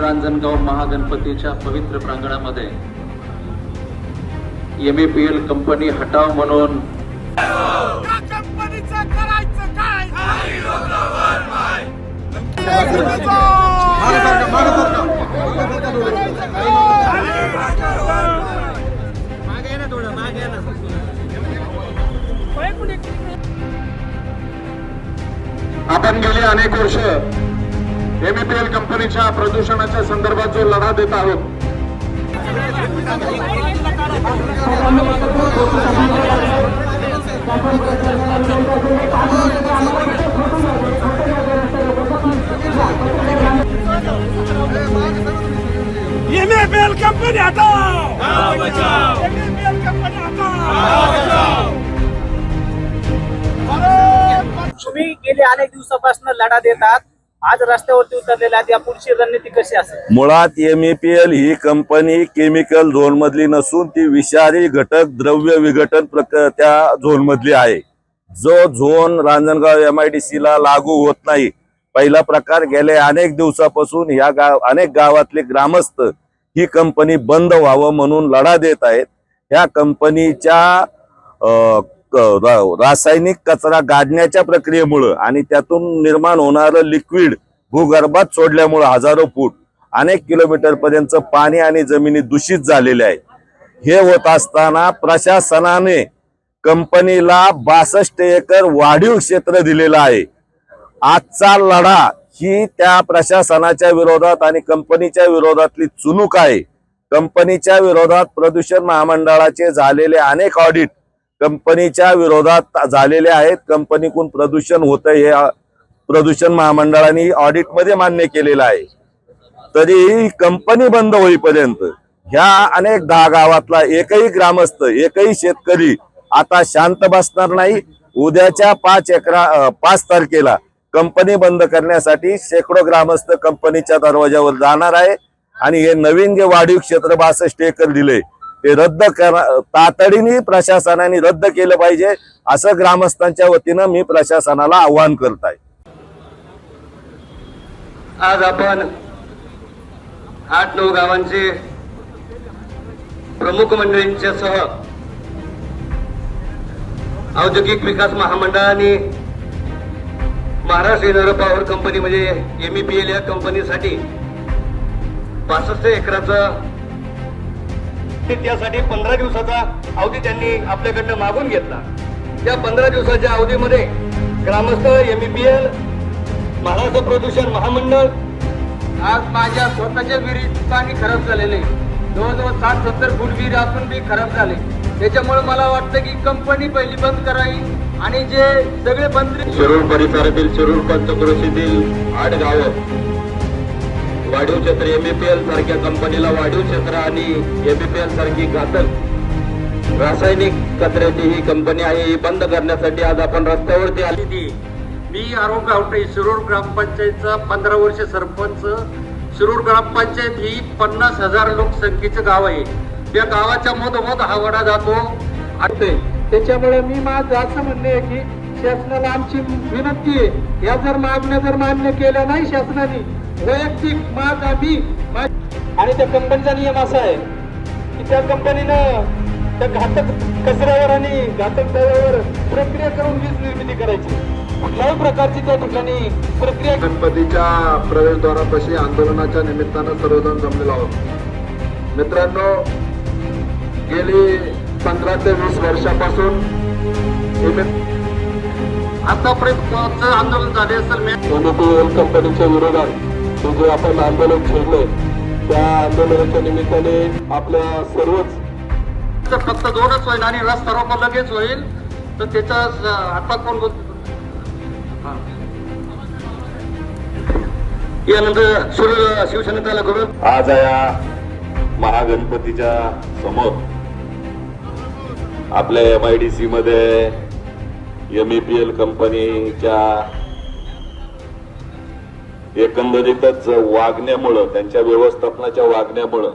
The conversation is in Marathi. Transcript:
रांजणगाव महागणपतीच्या पवित्र प्रांगणामध्ये M A P L company हटाव म्हणून आपण गेले अनेक वर्ष. एमईपीएल कंपनीच्या प्रदूषणाच्या संदर्भात जो लढा देत आहोत. एमएपीएल कंपनी हटाओ! एमएपीएल कंपनी हटाओ! तुम्ही गेले अनेक दिवसापासून लढा देतात. आज रस्त्यावरती उतरलेले आहेत या पुढची रणनीती कशी असेल? मुळात एम ई पी एल ही कंपनी केमिकल झोन मधली नसून ती विषारी घटक द्रव्य विघटन त्या झोन मधली आहे. जो zone Ranjangaon M I D C ला लागू होत नाही. पहिला प्रकार गेले अनेक दिवसापासून या गाव अनेक गावातले ग्रामस्थ ही कंपनी बंद व्हावं म्हणून लढा देत आहेत. ह्या कंपनीच्या रासायनिक कचरा गाडण्याच्या प्रक्रियेमुळं आणि त्यातून निर्माण होणारं लिक्विड भूगर्भात सोडल्यामुळं हजारो फूट अनेक किलोमीटर पर्यंत पाणी आणि जमिनी दूषित झालेले आहे. हे होत असताना प्रशासनाने कंपनीला बासष्ट एकर वाढीव क्षेत्र दिलेलं आहे. आजचा लढा ही त्या प्रशासनाच्या विरोधात आणि कंपनीच्या विरोधातली चुनूक आहे. कंपनीच्या विरोधात प्रदूषण महामंडळाचे झालेले अनेक ऑडिट कंपनीच्या विरोधात झालेले आहेत. कंपनीकडून प्रदूषण होतं हे प्रदूषण महामंडळाने ऑडिटमध्ये मान्य केलेलं आहे. तरीही कंपनी बंद होईपर्यंत ह्या अनेक दहा गावातला एकही ग्रामस्थ एकही शेतकरी आता शांत बसणार नाही. उद्याच्या पाच एकरा पाच तारखेला कंपनी बंद करण्यासाठी शेकडो ग्रामस्थ कंपनीच्या दरवाज्यावर जाणार आहे. आणि हे नवीन जे वाढीव क्षेत्र बासष्ट एकर दिले ते रद्द करा तातडीने प्रशासनाने रद्द केलं पाहिजे असं ग्रामस्थांच्या वतीनं मी प्रशासनाला आवाहन करत आहे आज आपण आठ नऊ गावांचे प्रमुख मंडळींच्या सह औद्योगिक विकास महामंडळाने महाराष्ट्र इनर पॉवर कंपनी म्हणजे एम एल या कंपनीसाठी पासष्ट एकराचं ते त्यासाठी पंधरा दिवसाचा अवधी त्यांनी आपल्याकडनं मागून घेतला. त्या पंधरा दिवसाच्या अवधीमध्ये ग्रामस्थ M E P L Maharashtra प्रदूषण महामंडळ आज माझ्या स्वतःच्या विहिरीत पाणी खराब झालेले जवळजवळ सात सत्तर फूट विहीर असून बी खराब झाले. त्याच्यामुळे मला वाटतं की कंपनी पहिली बंद करावी आणि जे सगळे बंद शिरूर परिसरातील शिरूर पंचक्रोशीतील आठ गावं वाढीव क्षेत्र एमईपीएल सारख्या कंपनीला वाढीव क्षेत्र आणि एमईपीएल सारखी घातक रासायनिक कचऱ्याची ही कंपनी आहे ही बंद करण्यासाठी आज आपण रस्त्यावरती आली ती मी आरोग्य गावटे शिरूर ग्रामपंचायतचा पंधरा वर्ष सरपंच. शिरूर ग्रामपंचायत ही पन्नास हजार लोकसंख्येचं गाव आहे. त्या गावाच्या मधोमध हा वडा जातो. त्याच्यामुळे मी माझं असं म्हणणं आहे की शासनाला आमची विनंती आहे. या जर मागण्या जर मान्य केल्या नाही शासनाने वैयक्तिक माझा मी आणि त्या कंपनीचा नियम असा आहे की त्या कंपनीनं त्या घातक कचऱ्यावर आणि घातक द्रव्यावर प्रक्रिया करून वीज निर्मिती करायची. कुठल्याही प्रकारची त्या ठिकाणी प्रक्रिया गणपतीच्या प्रवेशद्वारापाशी आंदोलनाच्या निमित्तानं सर्वजण जमलेलो आहोत. मित्रांनो गेली पंधरा ते वीस वर्षापासून आतापर्यंत आंदोलन झाले असेल कंपनीच्या विरोधात हे जे आपण आंदोलन छेडलंय त्या आंदोलनाच्या निमित्ताने आपल्या सर्वच फक्त दोनच होईल आणि रस्ता रोको लगेच होईल तर त्याचा आता कोण बोलतो. यानंतर शिव शिवसेना त्याला करून आज या महागणपतीच्या समोर आपल्या एम आय डी सी मध्ये एम ई पी एल कंपनीच्या एकंदरीतच वागण्यामुळं त्यांच्या व्यवस्थापनाच्या वागण्यामुळं